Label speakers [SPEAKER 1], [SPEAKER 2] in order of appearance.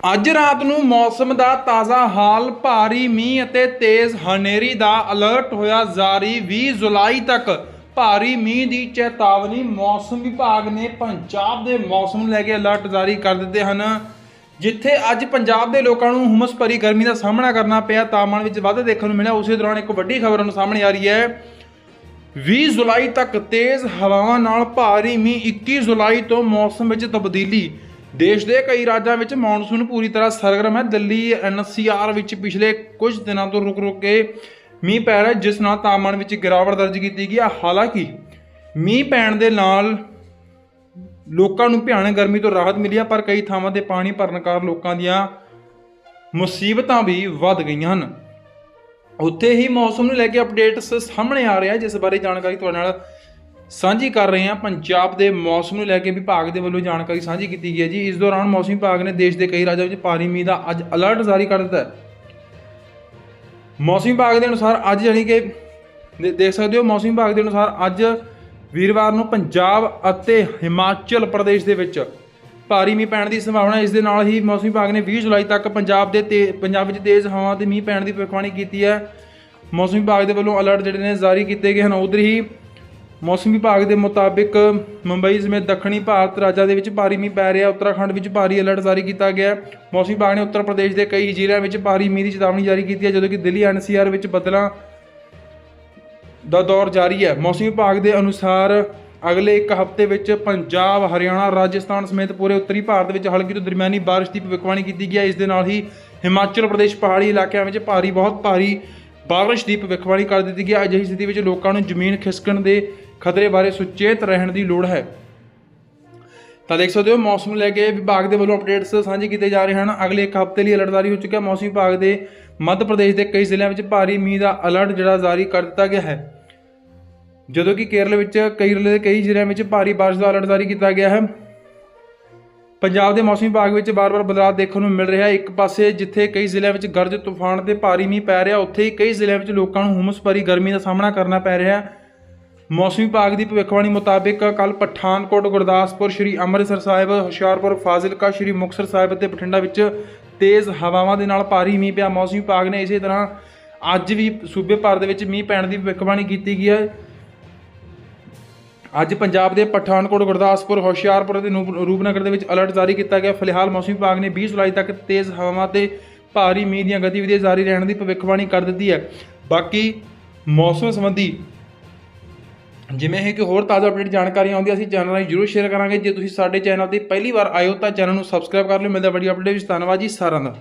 [SPEAKER 1] ਅੱਜ ਰਾਤ ਨੂੰ ਮੌਸਮ ਦਾ ਤਾਜ਼ਾ ਹਾਲ ਭਾਰੀ ਮੀਂਹ ਅਤੇ ਤੇਜ਼ ਹਨੇਰੀ ਦਾ ਅਲਰਟ ਹੋਇਆ ਜਾਰੀ 20 ਜੁਲਾਈ ਤੱਕ। ਭਾਰੀ ਮੀਂਹ ਦੀ ਚੇਤਾਵਨੀ ਮੌਸਮ ਵਿਭਾਗ ਨੇ ਪੰਜਾਬ ਦੇ ਮੌਸਮ ਨੂੰ ਲੈ ਕੇ ਅਲਰਟ ਜਾਰੀ ਕਰ ਦਿੱਤੇ ਹਨ। ਜਿੱਥੇ ਅੱਜ ਪੰਜਾਬ ਦੇ ਲੋਕਾਂ ਨੂੰ ਹੁਮਸ ਭਰੀ ਗਰਮੀ ਦਾ ਸਾਹਮਣਾ ਕਰਨਾ ਪਿਆ, ਤਾਪਮਾਨ ਵਿੱਚ ਵਾਧਾ ਦੇਖਣ ਨੂੰ ਮਿਲਿਆ। ਉਸੇ ਦੌਰਾਨ ਇੱਕ ਵੱਡੀ ਖਬਰ ਨੂੰ ਸਾਹਮਣੇ ਆ ਰਹੀ ਹੈ। 20 ਜੁਲਾਈ ਤੱਕ ਤੇਜ਼ ਹਵਾਵਾਂ ਨਾਲ ਭਾਰੀ ਮੀਂਹ 21 ਜੁਲਾਈ ਤੋਂ ਮੌਸਮ ਵਿੱਚ ਤਬਦੀਲੀ। ਦੇਸ਼ ਦੇ ਕਈ ਰਾਜਾਂ ਵਿੱਚ ਮੌਨਸੂਨ ਪੂਰੀ ਤਰ੍ਹਾਂ ਸਰਗਰਮ ਹੈ। ਦਿੱਲੀ ਐਨਸੀਆਰ ਵਿੱਚ ਪਿਛਲੇ ਕੁਝ ਦਿਨਾਂ ਤੋਂ ਰੁਕ-ਰੁਕ ਕੇ ਮੀਂਹ ਪੈ ਰਿਹਾ ਜਿਸ ਨਾਲ ਤਾਪਮਾਨ ਵਿੱਚ ਗਿਰਾਵਟ ਦਰਜ ਕੀਤੀ ਗਈ ਹੈ। ਹਾਲਾਂਕਿ ਮੀਂਹ ਪੈਣ ਦੇ ਨਾਲ ਲੋਕਾਂ ਨੂੰ ਭਿਆਨਕ ਗਰਮੀ ਤੋਂ ਰਾਹਤ ਮਿਲੀ ਹੈ, ਪਰ ਕਈ ਥਾਵਾਂ ਤੇ ਪਾਣੀ ਭਰਨ ਕਾਰਨ ਲੋਕਾਂ ਦੀਆਂ ਮੁਸੀਬਤਾਂ ਵੀ ਵੱਧ ਗਈਆਂ ਹਨ। ਉੱਥੇ ਹੀ ਮੌਸਮ ਨੂੰ ਲੈ ਕੇ ਅਪਡੇਟਸ ਸਾਹਮਣੇ ਆ ਰਿਹਾ ਜਿਸ ਬਾਰੇ ਜਾਣਕਾਰੀ ਤੁਹਾਡੇ ਨਾਲ ਸਾਂਝੀ ਕਰ ਰਹੇ ਹਾਂ ਪੰਜਾਬ ਦੇ ਮੌਸਮ ਨੂੰ ਲੈ ਕੇ ਵਿਭਾਗ ਦੇ ਵੱਲੋਂ ਜਾਣਕਾਰੀ ਸਾਂਝੀ ਕੀਤੀ ਗਈ ਹੈ ਜੀ। ਇਸ ਦੌਰਾਨ ਮੌਸਮ ਵਿਭਾਗ ਨੇ ਦੇਸ਼ ਦੇ ਕਈ ਰਾਜਾਂ ਵਿੱਚ ਭਾਰੀ ਮੀਂਹ ਦਾ ਅੱਜ ਅਲਰਟ ਜਾਰੀ ਕਰ ਦਿੱਤਾ ਹੈ। ਮੌਸਮ ਵਿਭਾਗ ਦੇ ਅਨੁਸਾਰ ਅੱਜ ਜਾਣੀ ਕਿ ਦੇਖ ਸਕਦੇ ਹੋ, ਮੌਸਮ ਵਿਭਾਗ ਦੇ ਅਨੁਸਾਰ ਅੱਜ ਵੀਰਵਾਰ ਨੂੰ ਪੰਜਾਬ ਅਤੇ ਹਿਮਾਚਲ ਪ੍ਰਦੇਸ਼ ਦੇ ਵਿੱਚ ਭਾਰੀ ਮੀਂਹ ਪੈਣ ਦੀ ਸੰਭਾਵਨਾ ਇਸ ਦੇ ਨਾਲ ਹੀ ਮੌਸਮ ਵਿਭਾਗ ਨੇ 20 ਜੁਲਾਈ ਤੱਕ ਪੰਜਾਬ ਦੇ ਤੇ ਪੰਜਾਬ ਵਿੱਚ ਤੇਜ਼ ਹਵਾ ਤੇ ਮੀਂਹ ਪੈਣ ਦੀ ਭਵਿੱਖਬਾਣੀ ਕੀਤੀ ਹੈ। ਮੌਸਮ ਵਿਭਾਗ ਦੇ ਵੱਲੋਂ ਅਲਰਟ ਜਿਹੜੇ ਨੇ ਜਾਰੀ ਕੀਤੇ ਗਏ ਹਨ। ਉਧਰ ਹੀ ਮੌਸਮ ਵਿਭਾਗ ਦੇ ਮੁਤਾਬਿਕ ਮੁੰਬਈ ਸਮੇਤ ਦੱਖਣੀ ਭਾਰਤ ਰਾਜਾਂ ਦੇ ਵਿੱਚ ਭਾਰੀ ਮੀਂਹ ਪੈ ਰਿਹਾ। ਉੱਤਰਾਖੰਡ ਵਿੱਚ ਭਾਰੀ ਅਲਰਟ ਜਾਰੀ ਕੀਤਾ ਗਿਆ। ਮੌਸਮ ਵਿਭਾਗ ਨੇ ਉੱਤਰ ਪ੍ਰਦੇਸ਼ ਦੇ ਕਈ ਜ਼ਿਲ੍ਹਿਆਂ ਵਿੱਚ ਭਾਰੀ ਮੀਂਹ ਦੀ ਚੇਤਾਵਨੀ ਜਾਰੀ ਕੀਤੀ ਹੈ, ਜਦੋਂ ਕਿ ਦਿੱਲੀ ਐਨਸੀਆਰ ਵਿੱਚ ਬਦਲਾਂ ਦਾ ਦੌਰ ਜਾਰੀ ਹੈ। ਮੌਸਮ ਵਿਭਾਗ ਦੇ ਅਨੁਸਾਰ ਅਗਲੇ ਇੱਕ ਹਫ਼ਤੇ ਵਿੱਚ ਪੰਜਾਬ, ਹਰਿਆਣਾ, ਰਾਜਸਥਾਨ ਸਮੇਤ ਪੂਰੇ ਉੱਤਰੀ ਭਾਰਤ ਵਿੱਚ ਹਲਕੀ ਤੋਂ ਦਰਮਿਆਨੀ ਬਾਰਿਸ਼ ਦੀ ਭਵਿੱਖਬਾਣੀ ਕੀਤੀ ਗਈ ਹੈ। ਇਸ ਦੇ ਨਾਲ ਹੀ ਹਿਮਾਚਲ ਪ੍ਰਦੇਸ਼ ਪਹਾੜੀ ਇਲਾਕਿਆਂ ਵਿੱਚ ਭਾਰੀ, ਬਹੁਤ ਭਾਰੀ ਬਾਰਿਸ਼ ਦੀ ਭਵਿੱਖਬਾਣੀ ਕਰ ਦਿੱਤੀ ਗਈ ਹੈ। ਅਜਿਹੀ ਸਥਿਤੀ ਵਿੱਚ ਲੋਕਾਂ ਨੂੰ ਜ਼ਮੀਨ ਖਿਸਕਣ ਦੇ ਖਤਰੇ ਬਾਰੇ ਸੁਚੇਤ ਰਹਿਣ ਦੀ ਲੋੜ ਹੈ। ਤਾਂ ਦੇਖ ਸਕਦੇ ਹੋ, ਮੌਸਮ ਨੂੰ ਲੈ ਕੇ ਵਿਭਾਗ ਦੇ ਵੱਲੋਂ ਅਪਡੇਟਸ ਸਾਂਝੇ ਕੀਤੇ ਜਾ ਰਹੇ ਹਨ। ਅਗਲੇ ਇੱਕ ਹਫ਼ਤੇ ਲਈ ਅਲਰਟ ਜਾਰੀ ਹੋ ਚੁੱਕਿਆ। ਮੌਸਮ ਵਿਭਾਗ ਦੇ ਮੱਧ ਪ੍ਰਦੇਸ਼ ਦੇ ਕਈ ਜ਼ਿਲ੍ਹਿਆਂ ਵਿੱਚ ਭਾਰੀ ਮੀਂਹ ਦਾ ਅਲਰਟ ਜਿਹੜਾ ਜਾਰੀ ਕਰ ਦਿੱਤਾ ਗਿਆ ਹੈ। ਜਦੋਂ ਕਿ ਕੇਰਲ ਵਿੱਚ ਕੇਰਲ ਦੇ ਕਈ ਜ਼ਿਲ੍ਹਿਆਂ ਵਿੱਚ ਭਾਰੀ ਬਾਰਿਸ਼ ਦਾ ਅਲਰਟ ਜਾਰੀ ਕੀਤਾ ਗਿਆ ਹੈ। ਪੰਜਾਬ ਦੇ ਮੌਸਮ ਵਿਭਾਗ ਵਿੱਚ ਬਾਰ-ਬਾਰ ਬਦਲਾਅ ਦੇਖਣ ਨੂੰ ਮਿਲ ਰਿਹਾ ਹੈ। ਇੱਕ ਪਾਸੇ ਜਿੱਥੇ ਕਈ ਜ਼ਿਲ੍ਹਿਆਂ ਵਿੱਚ ਗਰਜ, ਤੂਫਾਨ ਤੇ ਭਾਰੀ ਮੀਂਹ ਪੈ ਰਿਹਾ, ਉੱਥੇ ਹੀ ਕਈ ਜ਼ਿਲ੍ਹਿਆਂ ਵਿੱਚ ਲੋਕਾਂ ਨੂੰ ਹੁਮਸ ਭਰੀ ਗਰਮੀ ਦਾ ਸਾਹਮਣਾ ਕਰਨਾ ਪੈ ਰਿਹਾ ਹੈ। ਮੌਸਮ ਵਿਭਾਗ ਦੀ ਭਵਿੱਖਬਾਣੀ ਮੁਤਾਬਿਕ ਕੱਲ ਪਠਾਨਕੋਟ, ਗੁਰਦਾਸਪੁਰ, ਸ਼੍ਰੀ ਅੰਮ੍ਰਿਤਸਰ ਸਾਹਿਬ, ਹੁਸ਼ਿਆਰਪੁਰ, ਫਾਜ਼ਿਲਕਾ, ਸ਼੍ਰੀ ਮੁਕਤਸਰ ਸਾਹਿਬ ਅਤੇ ਬਠਿੰਡਾ ਵਿੱਚ ਤੇਜ਼ ਹਵਾਵਾਂ ਦੇ ਨਾਲ ਭਾਰੀ ਮੀਂਹ ਪਿਆ। ਮੌਸਮ ਵਿਭਾਗ ਨੇ ਇਸੇ ਤਰ੍ਹਾਂ ਅੱਜ ਵੀ ਸੂਬੇ ਭਰ ਦੇ ਵਿੱਚ ਮੀਂਹ ਪੈਣ ਦੀ ਭਵਿੱਖਬਾਣੀ ਕੀਤੀ ਗਈ ਹੈ। ਅੱਜ ਪੰਜਾਬ ਦੇ ਪਠਾਨਕੋਟ, ਗੁਰਦਾਸਪੁਰ, ਹੁਸ਼ਿਆਰਪੁਰ ਅਤੇ ਨੂਪ- ਰੂਪਨਗਰ ਦੇ ਵਿੱਚ ਅਲਰਟ ਜਾਰੀ ਕੀਤਾ ਗਿਆ। ਫਿਲਹਾਲ ਮੌਸਮ ਵਿਭਾਗ ਨੇ 20 ਜੁਲਾਈ ਤੱਕ ਤੇਜ਼ ਹਵਾਵਾਂ ਤੇ ਭਾਰੀ ਮੀਂਹ ਦੀਆਂ ਗਤੀਵਿਧੀਆਂ ਜਾਰੀ ਰਹਿਣ ਦੀ ਭਵਿੱਖਬਾਣੀ ਕਰ ਦਿੱਤੀ ਹੈ। ਬਾਕੀ ਮੌਸਮ ਸੰਬੰਧੀ ਜਿਵੇਂ ਹੀ ਕਿ ਹੋਰ ਤਾਜ਼ਾ ਅਪਡੇਟ ਜਾਣਕਾਰੀ ਆਉਂਦੀ ਅਸੀਂ ਚੈਨਲ ਰਾਹੀਂ ਜਰੂਰ ਸ਼ੇਅਰ ਕਰਾਂਗੇ। ਜੇ ਤੁਸੀਂ ਸਾਡੇ ਚੈਨਲ ਤੇ ਪਹਿਲੀ ਵਾਰ ਆਏ ਹੋ ਤਾਂ ਚੈਨਲ ਨੂੰ ਸਬਸਕ੍ਰਾਈਬ ਕਰ ਲਿਓ। ਮਿਲਦਾ ਬੜੀ ਅਪਡੇਟ ਵਿੱਚ। ਧੰਨਵਾਦ ਜੀ ਸਾਰਿਆਂ ਦਾ।